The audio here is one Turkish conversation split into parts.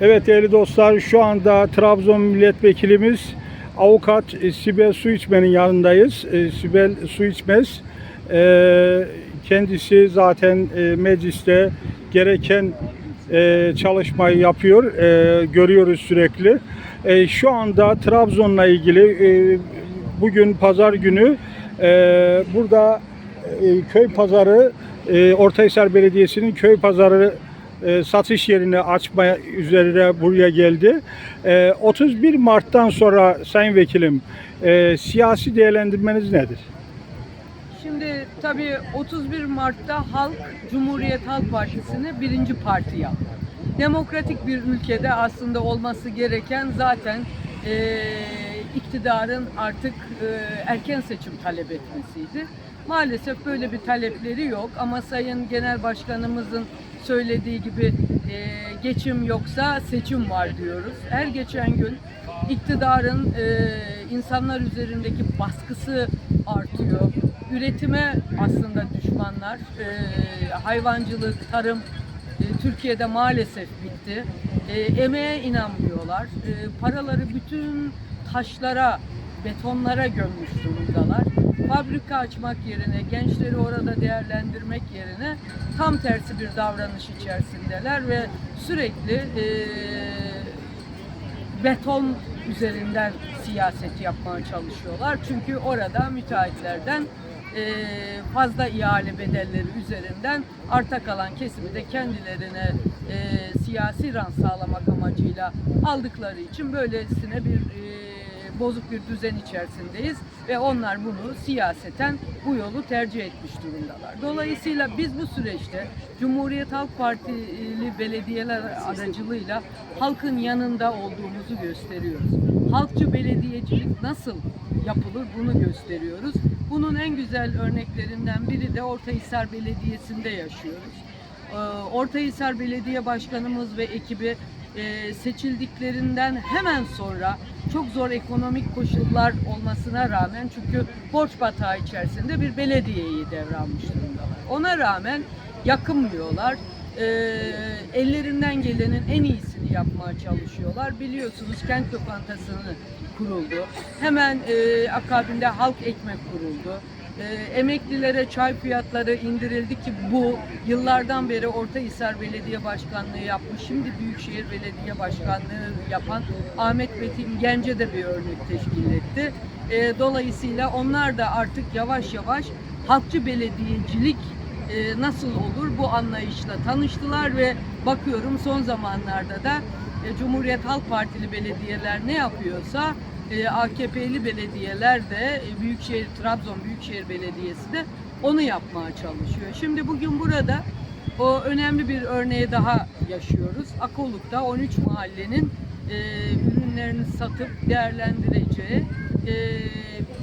Evet değerli dostlar şu anda Trabzon milletvekilimiz avukat e, Sibel Su İçmen'in yanındayız. E, Sibel Su İçmez e, kendisi zaten mecliste gereken çalışmayı yapıyor. Görüyoruz sürekli. Şu anda Trabzon'la ilgili bugün pazar günü burada köy pazarı Ortahisar Belediyesi'nin köy pazarı e, satış yerini açma üzerine buraya geldi. E, 31 Mart'tan sonra Sayın Vekilim e, siyasi değerlendirmeniz nedir? Şimdi tabii 31 Mart'ta halk Cumhuriyet Halk Partisi'ni birinci parti yaptı. Demokratik bir ülkede aslında olması gereken zaten eee, iktidarın artık eee, erken seçim talep etmesiydi. Maalesef böyle bir talepleri yok ama Sayın Genel Başkanımızın söylediği gibi eee, geçim yoksa seçim var diyoruz. Her geçen gün iktidarın eee, insanlar üzerindeki baskısı artıyor. Üretime aslında düşmanlar. Eee, hayvancılık, tarım e, Türkiye'de maalesef bitti. E, emeğe inanmıyorlar. E, paraları bütün taşlara, betonlara gömmüş durumdalar. Fabrika açmak yerine, gençleri orada değerlendirmek yerine tam tersi bir davranış içerisindeler ve sürekli e, beton üzerinden siyaset yapmaya çalışıyorlar. Çünkü orada müteahhitlerden e, fazla ihale bedelleri üzerinden arta kalan kesimi de kendilerine e, siyasi rant sağlamak amacıyla aldıkları için böylesine bir e, bozuk bir düzen içerisindeyiz ve onlar bunu siyaseten bu yolu tercih etmiş durumdalar. Dolayısıyla biz bu süreçte Cumhuriyet Halk Partili belediyeler aracılığıyla halkın yanında olduğumuzu gösteriyoruz. Halkçı belediyecilik nasıl yapılır bunu gösteriyoruz. Bunun en güzel örneklerinden biri de Ortahisar Belediyesi'nde yaşıyoruz. Ee, Ortahisar Belediye Başkanımız ve ekibi e, seçildiklerinden hemen sonra çok zor ekonomik koşullar olmasına rağmen çünkü borç batağı içerisinde bir belediyeyi devralmış durumdalar. Ona rağmen yakınmıyorlar. Ee, ellerinden gelenin en iyisini yapmaya çalışıyorlar. Biliyorsunuz kent lokantasını kuruldu. Hemen e, akabinde halk ekmek kuruldu. E, emeklilere çay fiyatları indirildi ki bu yıllardan beri Ortahisar Belediye Başkanlığı yapmış. Şimdi Büyükşehir Belediye Başkanlığı yapan Ahmet Betim Gence de bir örnek teşkil etti. E, dolayısıyla onlar da artık yavaş yavaş halkçı belediyecilik e, nasıl olur bu anlayışla tanıştılar ve bakıyorum son zamanlarda da e, Cumhuriyet Halk Partili belediyeler ne yapıyorsa AKP'li belediyeler de e, Büyükşehir Trabzon Büyükşehir Belediyesi de onu yapmaya çalışıyor. Şimdi bugün burada o önemli bir örneği daha yaşıyoruz. Akoluk'ta 13 mahallenin e, ürünlerini satıp değerlendireceği e,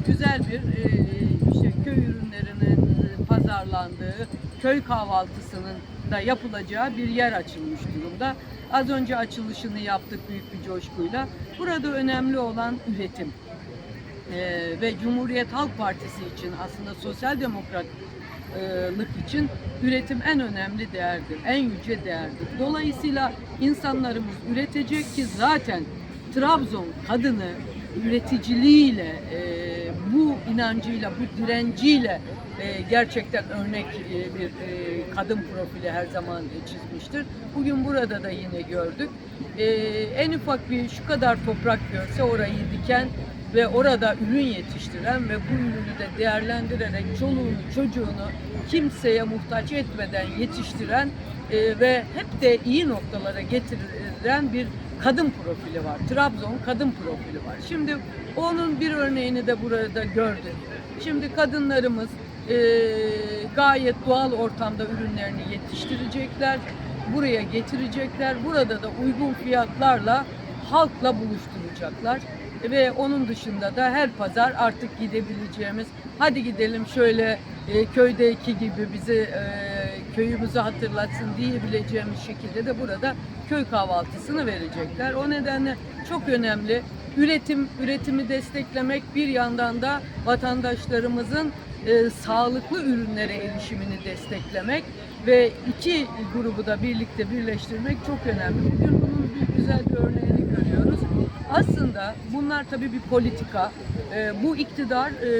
güzel bir e, işte köy ürünlerinin pazarlandığı, köy kahvaltısının da yapılacağı bir yer açılmış durumda. Az önce açılışını yaptık büyük bir coşkuyla. Burada önemli olan üretim. Ee, ve Cumhuriyet Halk Partisi için aslında sosyal demokratlık için üretim en önemli değerdir, en yüce değerdir. Dolayısıyla insanlarımız üretecek ki zaten Trabzon kadını üreticiliğiyle, e, bu inancıyla, bu direnciyle e, gerçekten örnek e, bir e, kadın profili her zaman e, çizmiştir. Bugün burada da yine gördük. E, en ufak bir şu kadar toprak görse orayı diken ve orada ürün yetiştiren ve bu ürünü de değerlendirerek çoluğunu çocuğunu kimseye muhtaç etmeden yetiştiren e, ve hep de iyi noktalara getiren bir kadın profili var. Trabzon kadın profili var. Şimdi onun bir örneğini de burada gördük. Şimdi kadınlarımız e, gayet doğal ortamda ürünlerini yetiştirecekler, buraya getirecekler. Burada da uygun fiyatlarla halkla buluşturacaklar ve onun dışında da her pazar artık gidebileceğimiz hadi gidelim şöyle e, köydeki gibi bizi e, köyümüzü hatırlatsın diyebileceğimiz şekilde de burada köy kahvaltısını verecekler. O nedenle çok önemli. Üretim, üretimi desteklemek bir yandan da vatandaşlarımızın e, sağlıklı ürünlere erişimini desteklemek ve iki grubu da birlikte birleştirmek çok önemli. Bugün bunun bir güzel bir örneğini görüyoruz. Aslında bunlar tabii bir politika. Ee, bu iktidar e,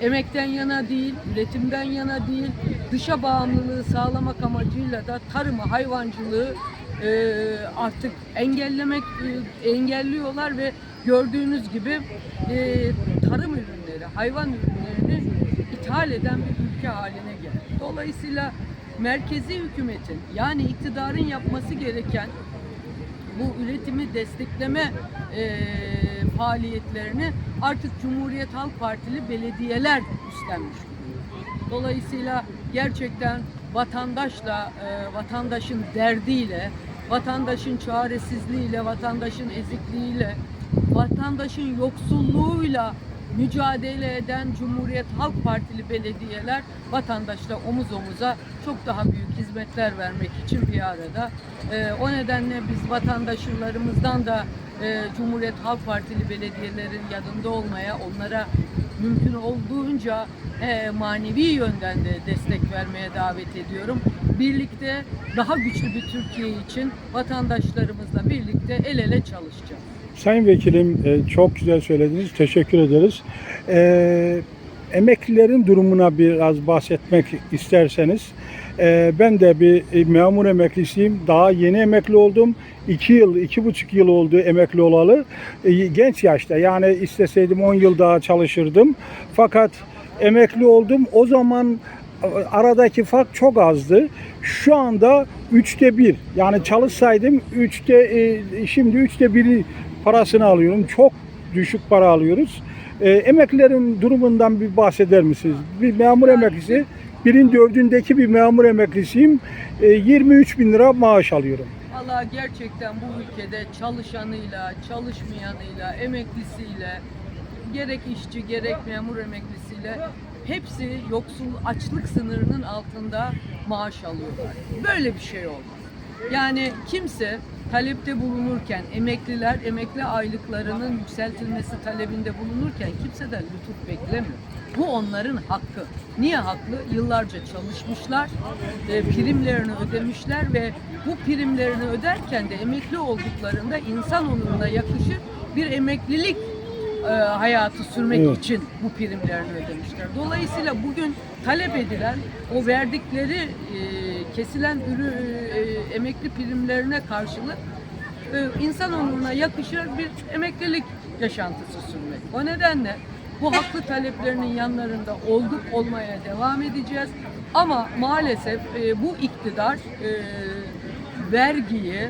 emekten yana değil, üretimden yana değil, dışa bağımlılığı sağlamak amacıyla da tarımı, hayvancılığı e, artık engellemek e, engelliyorlar ve gördüğünüz gibi e, tarım ürünleri, hayvan ürünlerini ithal eden bir ülke haline geldi. Dolayısıyla merkezi hükümetin yani iktidarın yapması gereken bu üretimi destekleme e, faaliyetlerini artık Cumhuriyet Halk Partili belediyeler üstlenmiş. Dolayısıyla gerçekten vatandaşla, e, vatandaşın derdiyle, vatandaşın çaresizliğiyle, vatandaşın ezikliğiyle, vatandaşın yoksulluğuyla mücadele eden Cumhuriyet Halk Partili belediyeler vatandaşla omuz omuza çok daha büyük hizmetler vermek için bir arada. Ee, o nedenle biz vatandaşlarımızdan da e, Cumhuriyet Halk Partili belediyelerin yanında olmaya, onlara mümkün olduğunca e, manevi yönden de destek vermeye davet ediyorum. Birlikte daha güçlü bir Türkiye için vatandaşlarımızla birlikte el ele çalışacağız. Sayın Vekilim e, çok güzel söylediniz. Teşekkür ederiz. E, emeklilerin durumuna biraz bahsetmek isterseniz. e, ben de bir e, memur emeklisiyim. Daha yeni emekli oldum. İki yıl, iki buçuk yıl oldu emekli olalı. E, genç yaşta yani isteseydim 10 yıl daha çalışırdım. Fakat emekli oldum. O zaman e, aradaki fark çok azdı. Şu anda üçte bir. Yani çalışsaydım üçte e, şimdi üçte biri parasını alıyorum. Çok düşük para alıyoruz. E, emeklilerin durumundan bir bahseder misiniz? Bir memur emeklisi, birin dördündeki bir memur emeklisiyim. E, 23 bin lira maaş alıyorum. Valla gerçekten bu ülkede çalışanıyla, çalışmayanıyla, emeklisiyle, gerek işçi gerek memur emeklisiyle hepsi yoksul açlık sınırının altında maaş alıyorlar. Böyle bir şey olmaz. Yani kimse talepte bulunurken emekliler emekli aylıklarının yükseltilmesi talebinde bulunurken kimseden lütuf beklemiyor. Bu onların hakkı. Niye haklı? Yıllarca çalışmışlar, e, primlerini ödemişler ve bu primlerini öderken de emekli olduklarında insan onuruna yakışır bir emeklilik e, hayatı sürmek Evet. için bu primlerini ödemişler. Dolayısıyla bugün talep edilen o verdikleri e, kesilen ürü e, emekli primlerine karşılık e, insan onuruna yakışır bir emeklilik yaşantısı sürmek. O nedenle bu haklı taleplerinin yanlarında olduk olmaya devam edeceğiz. Ama maalesef e, bu iktidar e, vergiyi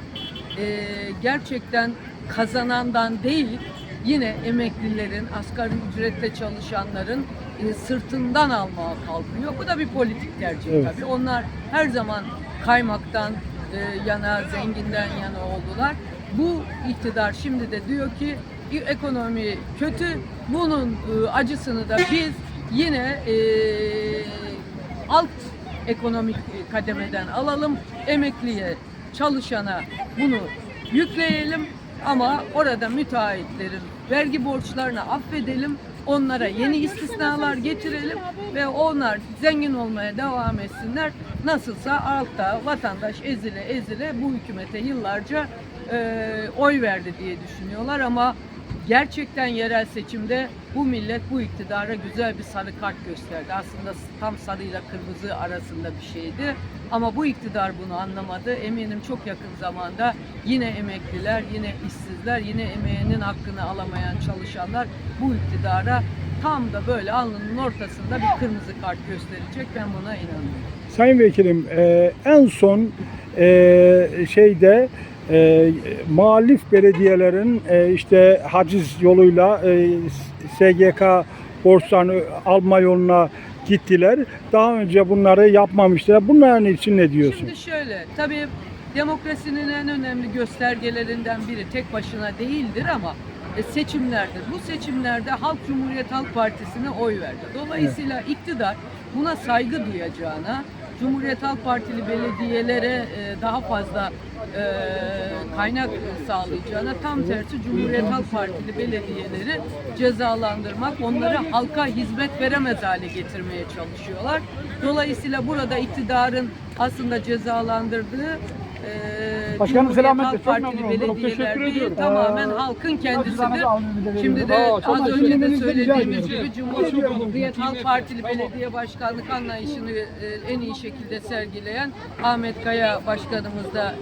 e, gerçekten kazanandan değil yine emeklilerin, asgari ücretle çalışanların e, sırtından almaya kalkıyor. Bu da bir politik tercih Evet. tabii. Onlar her zaman kaymaktan e, yana, zenginden yana oldular. Bu iktidar şimdi de diyor ki "E, ekonomi kötü, bunun e, acısını da biz yine e, alt ekonomik kademeden alalım, emekliye, çalışana bunu yükleyelim ama orada müteahhitlerin vergi borçlarını affedelim, onlara yeni istisnalar getirelim ve onlar zengin olmaya devam etsinler. Nasılsa altta vatandaş ezile ezile bu hükümete yıllarca e, oy verdi diye düşünüyorlar ama gerçekten yerel seçimde bu millet bu iktidara güzel bir sarı kart gösterdi. Aslında tam sarıyla kırmızı arasında bir şeydi. Ama bu iktidar bunu anlamadı. Eminim çok yakın zamanda yine emekliler, yine işsizler, yine emeğinin hakkını alamayan çalışanlar bu iktidara tam da böyle alnının ortasında bir kırmızı kart gösterecek. Ben buna inanıyorum. Sayın Vekilim e, en son e, şeyde e, muhalif belediyelerin e, işte haciz yoluyla e, SGK borçlarını alma yoluna gittiler. Daha önce bunları yapmamışlar. Bunların için ne diyorsun? Şimdi şöyle, tabii demokrasinin en önemli göstergelerinden biri tek başına değildir ama e, seçimlerdir. Bu seçimlerde Halk Cumhuriyet Halk Partisi'ne oy verdi. Dolayısıyla iktidar buna saygı duyacağına, Cumhuriyet Halk Partili belediyelere e, daha fazla e, kaynak sağlayacağına tam tersi Cumhuriyet Halk Partili belediyeleri cezalandırmak, onları halka hizmet veremez hale getirmeye çalışıyorlar. Dolayısıyla burada iktidarın aslında cezalandırdığı e, Başkanım, selametle. Halk Çok Partili memnun oldum. Teşekkür ediyorum. tamamen Ee, halkın kendisidir. Şimdi de az önce de söylediğimiz gibi Cumhuriyet Halk Partili belediye başkanlık anlayışını e, en iyi şekilde sergileyen Ahmet Kaya başkanımız da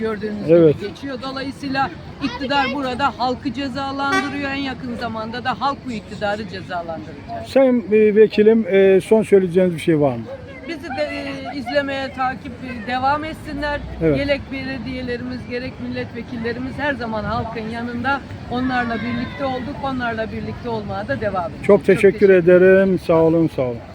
gördüğünüz Evet. gibi geçiyor. Dolayısıyla iktidar burada halkı cezalandırıyor. En yakın zamanda da halk bu iktidarı cezalandıracak. Sayın e, Vekilim e, son söyleyeceğiniz bir şey var mı? De e, izlemeye, takip e, devam etsinler. Evet. Gerek belediyelerimiz, gerek milletvekillerimiz her zaman halkın yanında. Onlarla birlikte olduk, onlarla birlikte olmaya da devam edeceğiz. Çok teşekkür ederim. Sağ olun, sağ olun.